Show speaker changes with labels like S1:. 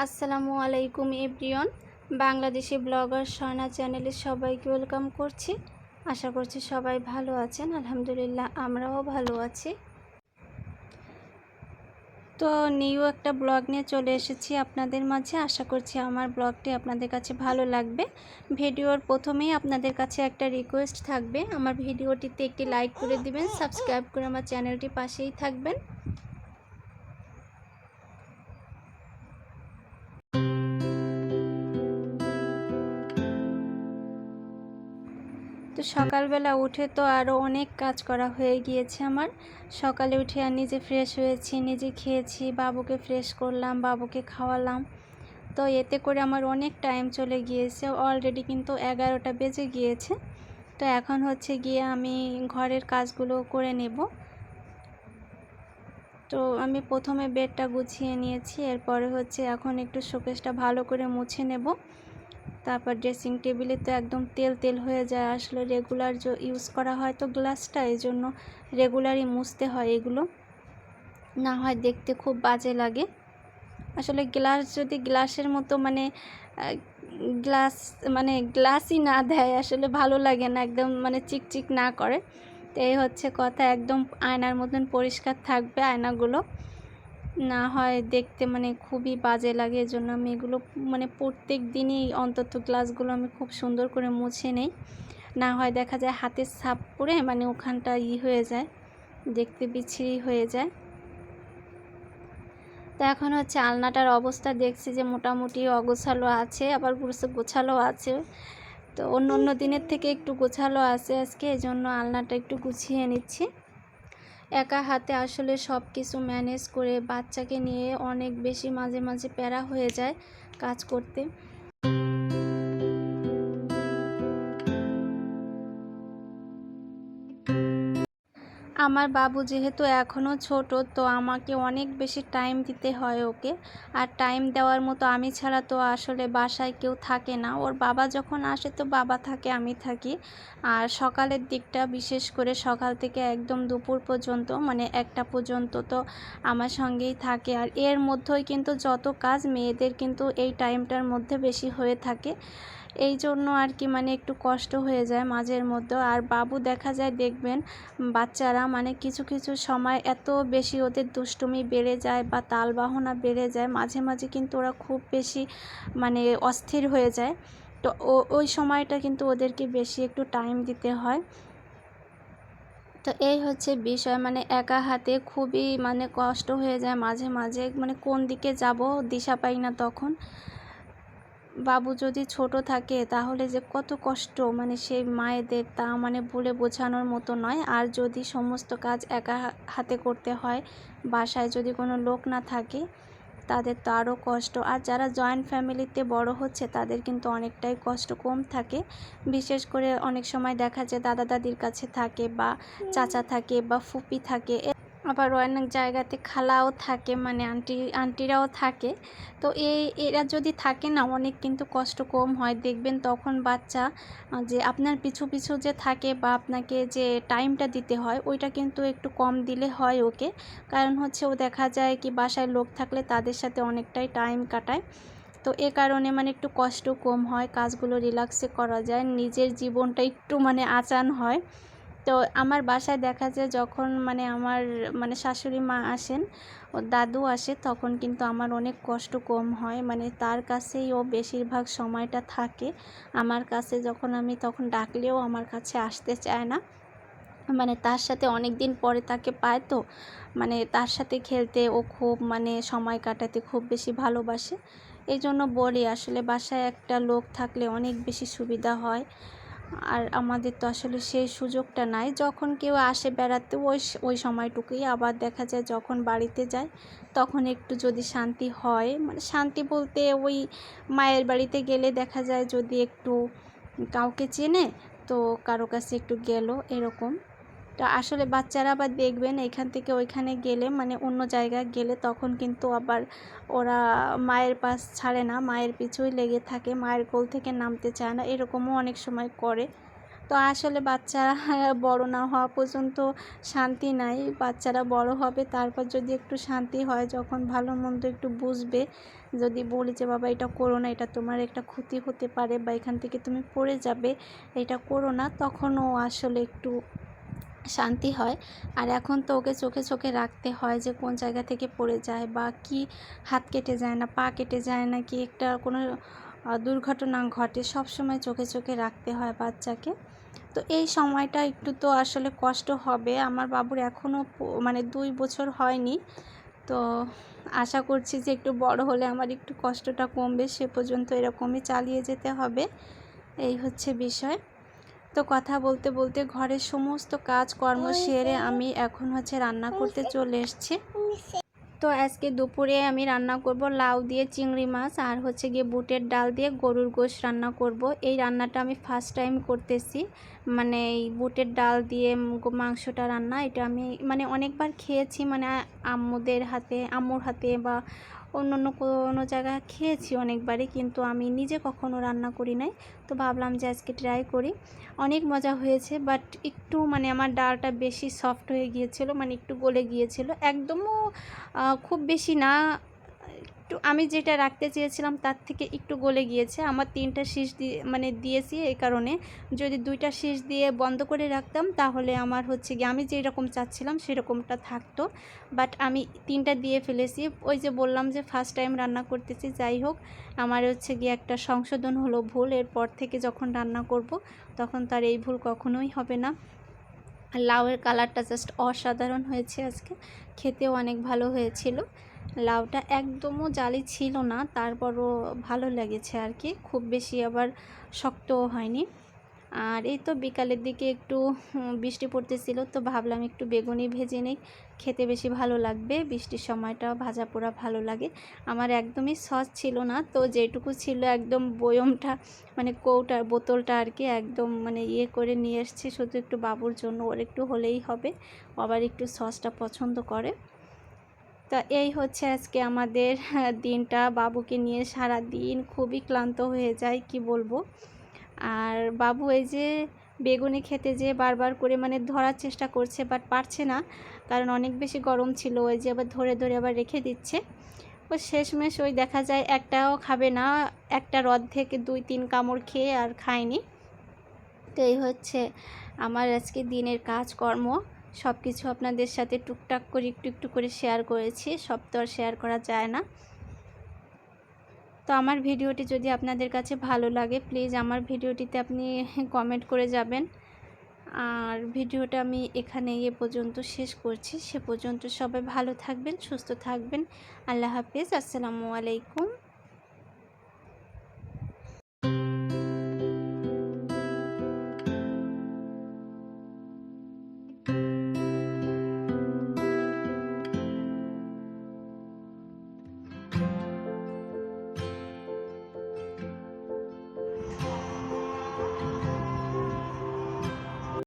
S1: আসসালামু আলাইকুম everyone, Bangladeshi blogger Swarna চ্যানেলে সবাইকে ওয়েলকাম করছি। আশা করছি সবাই ভালো আছেন, আলহামদুলিল্লাহ আমরাও ভালো আছি। তো নিউ একটা ব্লগ নিয়ে চলে এসেছি আপনাদের মাঝে। আশা করছি আমার ব্লগটি আপনাদের কাছে ভালো লাগবে। ভিডিওর প্রথমেই আপনাদের কাছে একটা রিকোয়েস্ট থাকবে। আমার ভিডিওটিতে একটি লাইক করে দিবেন সাবস্ক্রাইব করে আমার চ্যানেলটি পাশেই থাকবেন। তো সকালবেলা উঠে তো আরও অনেক কাজ করা হয়ে গিয়েছে আমার। সকালে উঠে আর নিজে ফ্রেশ হয়েছি, নিজে খেয়েছি, বাবুকে ফ্রেশ করলাম, বাবুকে খাওয়ালাম। তো এতে করে আমার অনেক টাইম চলে গিয়েছে অলরেডি কিন্তু এগারোটা বেজে গিয়েছে। তো এখন হচ্ছে গিয়ে আমি ঘরের কাজগুলো করে নেব। তো আমি প্রথমে বেডটা গুছিয়ে নিয়েছি, এরপরে হচ্ছে এখন একটু শোকেসটা ভালো করে মুছে নেব। তারপর ড্রেসিং টেবিলে তো একদম তেল তেল হয়ে যায়। আসলে রেগুলার যে ইউজ করা হয় তো গ্লাসটা এই জন্য রেগুলারই মুছতে হয় এগুলো। না হয় দেখতে খুব বাজে লাগে। আসলে গ্লাস যদি গ্লাসের মতো মানে গ্লাস মানে গ্লাসই না দেয়, আসলে ভালো লাগে না, একদম মানে চিকচিক না করে। তো এই হচ্ছে কথা, একদম আয়নার মতন পরিষ্কার থাকবে আয়নাগুলো। না হয় দেখতে মানে খুবই বাজে লাগে, এজন্য আমি এগুলো মানে প্রত্যেক দিনই অন্তত গ্লাসগুলো আমি খুব সুন্দর করে মুছে নেই। না হয় দেখা যায় হাতের ছাপ পরে মানে ওখানটা ই হয়ে যায়, দেখতে বিচ্ছিরি হয়ে যায়। তো এখন হচ্ছে আলনাটার অবস্থা দেখছি যে মোটামুটি অগোছালো আছে, আবার গোছালো আছে। তো অন্য অন্য দিনের থেকে একটু গোছালো আছে আজকে এই জন্য আলনাটা একটু গুছিয়ে নিচ্ছি। একা হাতে আসলে সব কিছু ম্যানেজ করে বাচ্চাকে নিয়ে অনেক বেশি মাঝে মাঝে প্যারা হয়ে যায় কাজ করতে। আমার বাবু যেহেতু এখনও ছোট, তো আমাকে অনেক বেশি টাইম দিতে হয় ওকে। আর টাইম দেওয়ার মতো আমি ছাড়া তো আসলে বাসায় কেউ থাকে না। ওর বাবা যখন আসে তো বাবা থাকে, আমি থাকি। আর সকালের দিকটা বিশেষ করে সকাল থেকে একদম দুপুর পর্যন্ত মানে একটা পর্যন্ত তো আমার সঙ্গেই থাকে। আর এর মধ্যেই কিন্তু যত কাজ মেয়েদের কিন্তু এই টাইমটার মধ্যে বেশি হয়ে থাকে। এই জন্য আর কি মানে একটু কষ্ট হয়ে যায় মাঝের মধ্যে। আর বাবু দেখা যায় দেখবেন বাচ্চারা মানে কিছু কিছু সময় এত বেশি ওদের দুষ্টুমি বেড়ে যায় বা তালবাহনা বেড়ে যায়, মাঝে মাঝে কিন্তু ওরা খুব বেশি মানে অস্থির হয়ে যায়। তো ওই সময়টা কিন্তু ওদেরকে বেশি একটু টাইম দিতে হয়। তো এই হচ্ছে বিষয় মানে একা হাতে খুবই মানে কষ্ট হয়ে যায় মাঝে মাঝে। মানে কোন দিকে যাব দিশা পাই না তখন। বাবু যদি ছোট থাকে তাহলে যে কত কষ্ট মানে সেই মায়েদের তা মানে বলে বোঝানোর মতো নয়। আর যদি সমস্ত কাজ একা হাতে করতে হয়, বাসায় যদি কোনো লোক না থাকে, তাদের তো আরও কষ্ট। আর যারা জয়েন্ট ফ্যামিলিতে বড় হচ্ছে, তাদের কিন্তু অনেকটাই কষ্ট কম থাকে। বিশেষ করে অনেক সময় দেখা যায় দাদা দাদির কাছে থাকে বা চাচা থাকে বা ফুপি থাকে আবার অনেক জায়গাতে খালাও থাকে মানে আন্টি, আন্টিরাও থাকে। তো এই, এরা যদি থাকে না, অনেক কিন্তু কষ্ট কম হয়। দেখবেন তখন বাচ্চা যে আপনার পিছু পিছু যে থাকে বা আপনাকে যে টাইমটা দিতে হয়, ওইটা কিন্তু একটু কম দিলে হয় ওকে। কারণ হচ্ছে ও দেখা যায় কি বাসায় লোক থাকলে তাদের সাথে অনেকটাই টাইম কাটায়। তো এ কারণে মানে একটু কষ্ট কম হয়, কাজগুলো রিল্যাক্সে করা যায়, নিজের জীবনটা একটু মানে আচান হয়। তো আমার বাসায় দেখা যায় যখন মানে আমার মানে শাশুড়ি মা আসেন, ও দাদু আসে তখন কিন্তু আমার অনেক কষ্ট কম হয়। মানে তার কাছেই ও বেশিরভাগ সময়টা থাকে। আমার কাছে যখন আমি তখন ডাকলেও আমার কাছে আসতে চায় না। মানে তার সাথে অনেক দিন পরে তাকে পায় তো। মানে তার সাথে খেলতে ও খুব মানে সময় কাটাতে খুব বেশি ভালোবাসে। এই জন্য বলি আসলে বাসায় একটা লোক থাকলে অনেক বেশি সুবিধা হয়। আর আমাদের তো আসলে সেই সুযোগটা নাই। যখন কেউ আসে বেড়াতে, ওই ওই সময়টুকুই আবার দেখা যায় যখন বাড়িতে যায়, তখন একটু যদি শান্তি হয় মানে শান্তি বলতে ওই মায়ের বাড়িতে গেলে দেখা যায় যদি একটু কাউকে চেনে, তো কারও কাছে একটু গেল, এরকম। তো আসলে বাচ্চারা আবার দেখবেন এখান থেকে ওইখানে গেলে মানে অন্য জায়গায় গেলে তখন কিন্তু আবার ওরা মায়ের পাশ ছাড়ে না, মায়ের পিছুই লেগে থাকে, মায়ের কোল থেকে নামতে চায় না, এরকমও অনেক সময় করে। তো আসলে বাচ্চারা বড় না হওয়া পর্যন্ত শান্তি নাই, বাচ্চারা বড় হবে তারপর যদি একটু শান্তি হয়, যখন ভালো মন্দ একটু বুঝবে, যদি বলি যে, বাবা, এটা করো না, এটা তোমার একটা ক্ষতি হতে পারে বা এখান থেকে তুমি পড়ে যাবে, এটা করো না, তখনও আসলে একটু শান্তি হয়। আর এখন তো ওকে চোখে চোখে রাখতে হয় যে কোন জায়গা থেকে পড়ে যায় বা কি হাত কেটে যায় না, পা কেটে যায় না কি একটা কোনো দুর্ঘটনা ঘটে সব সময় চোখে চোখে রাখতে হয় বাচ্চাকে। তো এই সময়টা একটু তো আসলে কষ্ট হবে। আমার বাবুর এখনও মানে দুই বছর হয়নি। তো আশা করছি যে একটু বড় হলে আমার একটু কষ্টটা কমবে, সে পর্যন্ত এরকমই চালিয়ে যেতে হবে। এই হচ্ছে বিষয়। তো কথা বলতে বলতে ঘরের সমস্ত কাজ কর্ম সেরে আমি এখন হচ্ছে রান্না করতে চলে এসেছি। তো আজকে দুপুরে আমি রান্না করব লাউ দিয়ে চিংড়ি মাছ আর হচ্ছে গিয়ে বুটের ডাল দিয়ে গরুর গোশ রান্না করব। এই রান্নাটা আমি ফার্স্ট টাইম করতেছি। মানে এই বুটের ডাল দিয়ে মাংসটা রান্না এটা আমি মানে অনেকবার খেয়েছি। মানে আম্মুদের হাতে আম্মুর হাতে বা অন্য অন্য কোনো জায়গা খেয়েছি অনেকবারই, কিন্তু আমি নিজে কখনো রান্না করি নাই। তো ভাবলাম যে আজকে ট্রাই করি। অনেক মজা হয়েছে বাট একটু মানে আমার ডালটা বেশি সফট হয়ে গিয়েছিল মানে একটু গলে গিয়েছিল। একদমও খুব বেশি না একটু, আমি যেটা রাখতে চেয়েছিলাম তার থেকে একটু গলে গিয়েছে। আমার তিনটা শীষ দিয়ে মানে দিয়েছি এই কারণে। যদি দুইটা শীষ দিয়ে বন্ধ করে রাখতাম তাহলে আমার হচ্ছে গিয়ে, আমি যেই রকম চাচ্ছিলাম সেরকমটা থাকতো। বাট আমি তিনটা দিয়ে ফেলেছি। ওই যে বললাম যে ফার্স্ট টাইম রান্না করতেছি, যাই হোক। আমার হচ্ছে গিয়ে একটা সংশোধন হলো ভুল। এরপর থেকে যখন রান্না করব, তখন তার এই ভুল কখনোই হবে না। লাউয়ের কালারটা জাস্ট অসাধারণ হয়েছে আজকে। খেতেও অনেক ভালো হয়েছিল। লাউটা একদমও জালি ছিল না, তারপরও ভালো লেগেছে আর কি খুব বেশি আবার শক্তও হয়নি। আর এই তো বিকালের দিকে একটু বৃষ্টি পড়তেছিল, তো ভাবলাম একটু বেগুনি ভেজে নিই, খেতে বেশি ভালো লাগবে, বৃষ্টির সময়টা ভাজা পোড়া ভালো লাগে। আমার একদমই সস ছিল না, তো যেটুকু ছিল একদম বয়মটা মানে কৌটার বোতলটা আর কি একদম মানে ইয়ে করে নিয়ে এসছি, শুধু একটু বাবুর জন্য, ওর একটু হলেই হবে আবার একটু সসটা পছন্দ করে। তা এই হচ্ছে আজকে আমাদের দিনটা। বাবুকে নিয়ে সারা দিন খুবই ক্লান্ত হয়ে যায়, কি বলব? আর বাবু এই যে বেগুনি খেতে যে বারবার করে মানে ধরার চেষ্টা করছে বাট পারছে না, কারণ অনেক বেশি গরম ছিল, ওই যে আবার ধরে ধরে আবার রেখে দিচ্ছে। ও শেষমেশ ওই দেখা যায় একটাও খাবে না, একটা রদ থেকে দুই তিন কামড় খেয়ে আর খায়নি। তো এই হচ্ছে আমার আজকে দিনের কাজকর্ম। সব কিছু আপনাদের সাথে টুকটাক করে, একটু একটু করে শেয়ার করেছি। সব তো আর শেয়ার করা যায় না। তো আমার ভিডিওটি যদি আপনাদের কাছে ভালো লাগে প্লিজ আমার ভিডিওটিতে আপনি কমেন্ট করে যাবেন। আর ভিডিওটা আমি এখানে এ পর্যন্ত শেষ করছি। সে পর্যন্ত সবাই ভালো থাকবেন, সুস্থ থাকবেন। আল্লাহ হাফিজ। আসসালামু আলাইকুম।